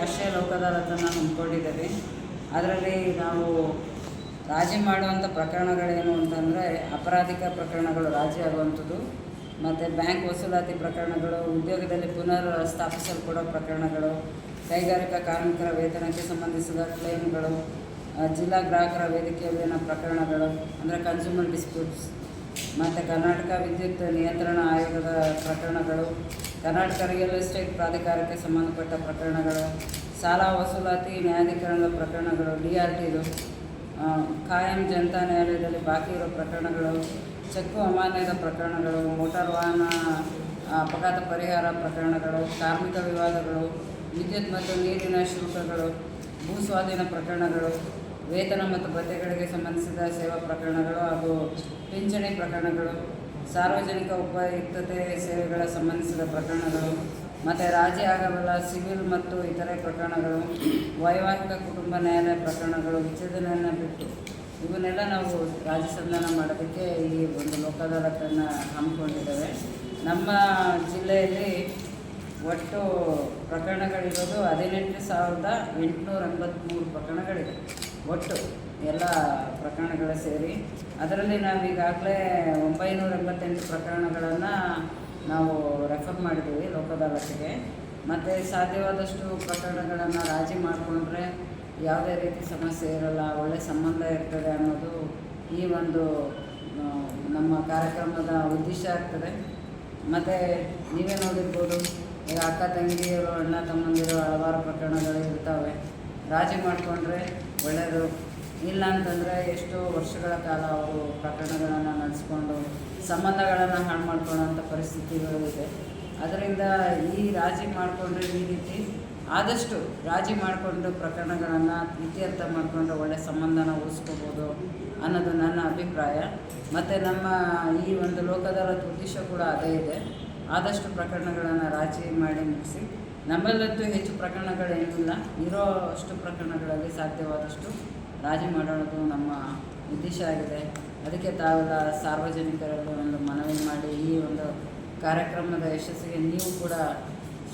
ರಾಷ್ಟ್ರೀಯ ಲೋಕದ ರಥನ ಹೊಂದ್ಕೊಂಡಿದ್ದೇವೆ. ಅದರಲ್ಲಿ ನಾವು ರಾಜಿ ಮಾಡುವಂಥ ಪ್ರಕರಣಗಳೇನು ಅಂತಂದರೆ ಅಪರಾಧಿಕ ಪ್ರಕರಣಗಳು ರಾಜಿ ಆಗುವಂಥದ್ದು, ಮತ್ತು ಬ್ಯಾಂಕ್ ವಸೂಲಾತಿ ಪ್ರಕರಣಗಳು, ಉದ್ಯೋಗದಲ್ಲಿ ಪುನರ್ ಸ್ಥಾಪಿಸಲ್ಪಡೋ ಪ್ರಕರಣಗಳು, ಕೈಗಾರಿಕಾ ಕಾರ್ಮಿಕರ ವೇತನಕ್ಕೆ ಸಂಬಂಧಿಸಿದ ಕ್ಲೇಮ್ಗಳು ಜಿಲ್ಲಾ ಗ್ರಾಹಕರ ವೇದಿಕೆಯಲ್ಲಿನ ಪ್ರಕರಣಗಳು, ಅಂದರೆ ಕನ್ಸ್ಯೂಮರ್ ಡಿಸ್ಪ್ಯೂಟ್ಸ್ ಮತ್ತು ಕರ್ನಾಟಕ ವಿದ್ಯುತ್ ನಿಯಂತ್ರಣ ಆಯೋಗದ ಪ್ರಕರಣಗಳು, ಕರ್ನಾಟಕ ರಿಯಲ್ ಎಸ್ಟೇಟ್ ಪ್ರಾಧಿಕಾರಕ್ಕೆ ಸಂಬಂಧಪಟ್ಟ ಪ್ರಕರಣಗಳು, ಸಾಲ ವಸೂಲಾತಿ ನ್ಯಾಯಾಧೀಕರಣದ ಪ್ರಕರಣಗಳು, ಡಿ ಆರ್ ಟಿದು ಕಾಯಂ ಜನತಾ ನ್ಯಾಯಾಲಯದಲ್ಲಿ ಬಾಕಿ ಇರೋ ಪ್ರಕರಣಗಳು, ಚೆಕ್ಕು ಅಮಾನ್ಯದ ಪ್ರಕರಣಗಳು, ಮೋಟಾರ್ ವಾಹನ ಅಪಘಾತ ಪರಿಹಾರ ಪ್ರಕರಣಗಳು, ಕಾರ್ಮಿಕ ವಿವಾದಗಳು, ವಿದ್ಯುತ್ ಮತ್ತು ನೀರಿನ ಶುಲ್ಕಗಳು ಭೂಸ್ವಾಧೀನ ಪ್ರಕರಣಗಳು ವೇತನ ಮತ್ತು ಭತ್ಯೆಗಳಿಗೆ ಸಂಬಂಧಿಸಿದ ಸೇವಾ ಪ್ರಕರಣಗಳು ಹಾಗೂ ಪಿಂಚಣಿ ಪ್ರಕರಣಗಳು, ಸಾರ್ವಜನಿಕ ಉಪಯುಕ್ತತೆ ಸೇವೆಗಳ ಸಂಬಂಧಿಸಿದ ಪ್ರಕರಣಗಳು ಮತ್ತು ರಾಜಿ ಆಗಬಲ್ಲ ಸಿವಿಲ್ ಮತ್ತು ಇತರೆ ಪ್ರಕರಣಗಳು, ವೈವಾಹಿಕ ಕುಟುಂಬ ನ್ಯಾಯಾಲಯ ಪ್ರಕರಣಗಳು ವಿಚ್ಛೇದನೆಯನ್ನು ಬಿಟ್ಟು ಇವನ್ನೆಲ್ಲ ನಾವು ರಾಜ್ಯ ಸಂಧಾನ ಮಾಡೋದಕ್ಕೆ ಈ ಒಂದು ಲೋಕ ಅದಾಲತನ್ನು ಹಮ್ಮಿಕೊಂಡಿದ್ದೇವೆ. ನಮ್ಮ ಜಿಲ್ಲೆಯಲ್ಲಿ ಒಟ್ಟು ಪ್ರಕರಣಗಳಿರೋದು ಹದಿನೆಂಟು ಸಾವಿರದ ಎಂಟುನೂರ ಎಂಬತ್ತ್ಮೂರು ಪ್ರಕರಣಗಳಿದೆ ಒಟ್ಟು ಎಲ್ಲ ಪ್ರಕರಣಗಳು ಸೇರಿ, ಅದರಲ್ಲಿ ನಾವು ಈಗಾಗಲೇ ಒಂಬೈನೂರ ಎಂಬತ್ತೆಂಟು ಪ್ರಕರಣಗಳನ್ನು ನಾವು ರೆಫರ್ ಮಾಡಿದ್ದೀವಿ ಲೋಕ ಅದಾಲತ್ಗೆ ಮತ್ತು ಸಾಧ್ಯವಾದಷ್ಟು ಪ್ರಕರಣಗಳನ್ನು ರಾಜಿ ಮಾಡಿಕೊಂಡ್ರೆ ಯಾವುದೇ ರೀತಿ ಸಮಸ್ಯೆ ಇರೋಲ್ಲ, ಒಳ್ಳೆ ಸಂಬಂಧ ಇರ್ತದೆ ಅನ್ನೋದು ಈ ಒಂದು ನಮ್ಮ ಕಾರ್ಯಕ್ರಮದ ಉದ್ದೇಶ ಆಗ್ತದೆ. ಮತ್ತು ನೀವೇ ನೋಡಿರ್ಬೋದು, ಈಗ ಅಕ್ಕ ತಂಗಿಯರು, ಅಣ್ಣ ತಮ್ಮಂದಿರು ಹಲವಾರು ಪ್ರಕರಣಗಳು ಇರ್ತವೆ. ರಾಜಿ ಮಾಡಿಕೊಂಡ್ರೆ ಒಳ್ಳೆಯದು ಇಲ್ಲ ಅಂತಂದರೆ ಎಷ್ಟೋ ವರ್ಷಗಳ ಕಾಲ ಅವರು ಪ್ರಕರಣಗಳನ್ನು ನಡೆಸ್ಕೊಂಡು ಸಂಬಂಧಗಳನ್ನು ಹಾಳು ಮಾಡ್ಕೊಳ್ಳೋಂಥ ಪರಿಸ್ಥಿತಿಗಳು ಇದೆ. ಅದರಿಂದ ಈ ರಾಜಿ ಮಾಡಿಕೊಂಡ್ರೆ ಈ ರೀತಿ ಆದಷ್ಟು ರಾಜಿ ಮಾಡಿಕೊಂಡು ಪ್ರಕರಣಗಳನ್ನು ಇತ್ಯರ್ಥ ಮಾಡಿಕೊಂಡು ಒಳ್ಳೆಯ ಸಂಬಂಧನ ಉಳಿಸ್ಕೋಬೋದು ಅನ್ನೋದು ನನ್ನ ಅಭಿಪ್ರಾಯ. ಮತ್ತು ನಮ್ಮ ಈ ಒಂದು ಲೋಕದಲ್ಲ ಉದ್ದೇಶ ಕೂಡ ಅದೇ ಇದೆ. ಆದಷ್ಟು ಪ್ರಕರಣಗಳನ್ನು ರಾಜಿ ಮಾಡಿ ಮುಗಿಸಿ. ನಮ್ಮಲ್ಲಂತೂ ಹೆಚ್ಚು ಪ್ರಕರಣಗಳೇನಿಲ್ಲ ಇರೋ ಅಷ್ಟು ಪ್ರಕರಣಗಳಲ್ಲಿ ಸಾಧ್ಯವಾದಷ್ಟು ರಾಜಿ ಮಾಡೋದು ನಮ್ಮ ಉದ್ದೇಶ ಆಗಿದೆ. ಅದಕ್ಕೆ ತಾವೆಲ್ಲ ಸಾರ್ವಜನಿಕರಲ್ಲಿ ಒಂದು ಮನವಿ ಮಾಡಿ ಈ ಒಂದು ಕಾರ್ಯಕ್ರಮದ ಯಶಸ್ಸಿಗೆ ನೀವು ಕೂಡ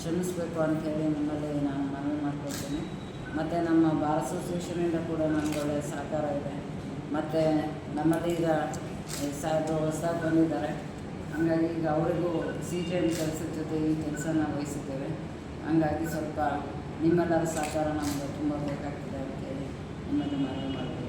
ಶ್ರಮಿಸಬೇಕು ಅಂತ ಹೇಳಿ ನಿಮ್ಮಲ್ಲಿ ನಾನು ಮನವಿ ಮಾಡ್ಕೊಳ್ತೇನೆ. ಮತ್ತು ನಮ್ಮ ಬಾರ್ ಅಸೋಸಿಯೇಷನಿಂದ ಕೂಡ ನಮಗೆ ಒಳ್ಳೆಯ ಸಹಕಾರ ಇದೆ. ಮತ್ತು ನಮ್ಮಲ್ಲಿ ಈಗ ಸಾಹೇಬರು ಹೊಸದಾಗಿ ಬಂದಿದ್ದಾರೆ. ಹಾಗಾಗಿ ಈಗ ಅವರಿಗೂ ಸಿ ಜಿ ಎಂ ಕೆಲಸದ ಜೊತೆ ಈ ಕೆಲಸನ ವಹಿಸಿದ್ದೇವೆ. ಹಂಗಾಗಿ ಸ್ವಲ್ಪ ನಿಮ್ಮೆಲ್ಲರ ಸಹಕಾರ ನಮಗೆ ತುಂಬ ಬೇಕಾಗ್ತದೆ ಅಂತೇಳಿ ನಿಮ್ಮಲ್ಲಿ ಮನವಿ ಮಾಡ್ತೀನಿ.